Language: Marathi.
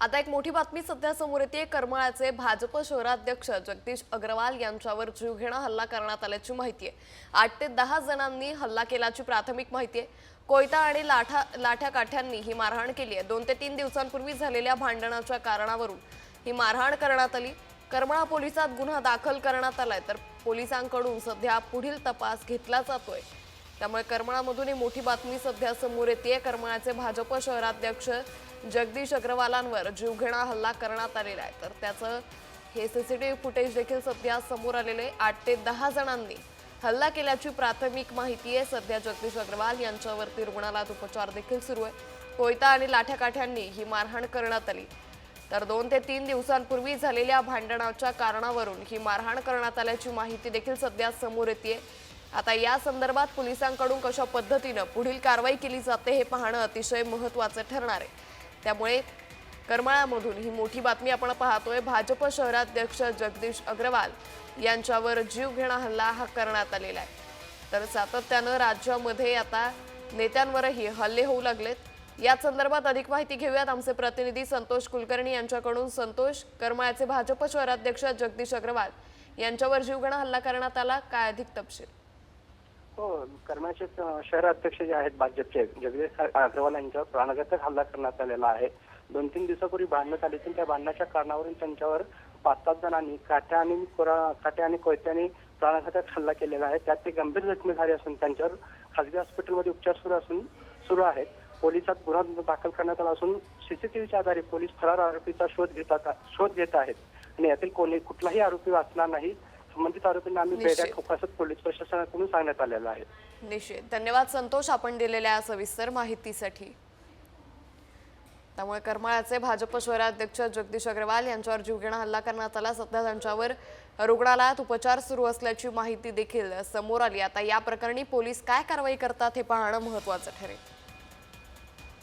आता एक मोठी बातमी सध्या समोर येते. करमाळ्याचे भाजप शहराध्यक्ष जगदीश अग्रवाल यांच्यावर जीवघेणा हल्ला करण्यात आल्याची माहिती आहे. आठ ते दहा जणांनी हल्ला केल्याची प्राथमिक माहिती आहे. कोयता आणि लाठा लाठ्या काठ्यांनी ही मारहाण केली आहे. दोन ते तीन दिवसांपूर्वी झालेल्या भांडणाच्या कारणावरून ही मारहाण करण्यात आली. करमाळा पोलिसात गुन्हा दाखल करण्यात आलाय. तर पोलिसांकडून सध्या पुढील तपास घेतला जातोय. त्यामुळे करमाळामधून ही मोठी बातमी सध्या समोर येते करमाळाचे भाजप शहराध्यक्ष जगदीश अग्रवालांवर जीवघेणा हल्ला करण्यात आलेला आहे. तर त्याचं हे सीसीटीव्ही फुटेज देखील सध्या समोर आलेले आहे. आठ ते दहा जणांनी हल्ला केल्याची प्राथमिक माहिती आहे. सध्या जगदीश अग्रवाल यांच्यावरती रुग्णालयात उपचार देखील सुरू आहे. कोयता आणि लाठ्याकाठ्यांनी ही मारहाण करण्यात आली. तर दोन ते तीन दिवसांपूर्वी झालेल्या भांडणाच्या कारणावरून ही मारहाण करण्यात आल्याची माहिती देखील सध्या समोर येते आता या संदर्भात पोलिसांकडून कशा पद्धतीनं पुढील कारवाई केली जाते हे पाहणं अतिशय महत्त्वाचं ठरणार आहे. त्यामुळे करमाळामधून ही मोठी बातमी आपण पाहतोय. भाजप शहराध्यक्ष जगदीश अग्रवाल यांच्यावर जीवघेणा हल्ला हा करण्यात आलेला आहे. तर सातत्यानं राज्यामध्ये आता नेत्यांवरही हल्ले होऊ लागलेत. या संदर्भात अधिक माहिती घेऊयात आमचे प्रतिनिधी संतोष कुलकर्णी यांच्याकडून. संतोष करमाळ्याचे भाजप शहराध्यक्ष जगदीश अग्रवाल यांच्यावर जीवघेणा हल्ला करण्यात आला. काय अधिक तपशील? हो करमाळ्याचे शहर अध्यक्ष जे आहेत भाजपचे जगदीश अग्रवाल यांच्यावर प्राणघातक हल्ला करण्यात आलेला आहे. दोन तीन दिवसापूर्वी भांडणं आली त्या भांडणाच्या कारणावरून त्यांच्यावर पाच सात जणांनी काठ्या आणि कोरा काठ्या आणि कोयत्याने प्राणघातक हल्ला केलेला आहे. त्यात ते गंभीर जखमी झाले असून त्यांच्यावर खासगी हॉस्पिटलमध्ये उपचार सुरू असून सुरू आहेत. पोलिसात गुन्हा दाखल करण्यात आला असून सीसीटीव्हीच्या आधारे पोलीस फरार आरोपीचा शोध घेतात शोध घेत आहेत. आणि यातील कोणी कुठलाही आरोपी वाचणार नाही संबंधित आरोपींना आम्ही. बेड्या ठोकासत पोलीस प्रशासनाकडून सांगण्यात आलेलं आहे. निश्चित. धन्यवाद संतोष आपण दिलेल्या सविस्तर माहितीसाठी. त्यामुळे करमाळ्याचे भाजप शहराध्यक्ष जगदीश अग्रवाल यांच्यावर जीवघेणा हल्ला करण्यात आला. सध्या त्यांच्यावर रुग्णालयात उपचार सुरू असल्याची माहिती देखील समोर आली. आता या प्रकरणी पोलीस काय कारवाई करतात हे पाहणं महत्वाचं ठरेल.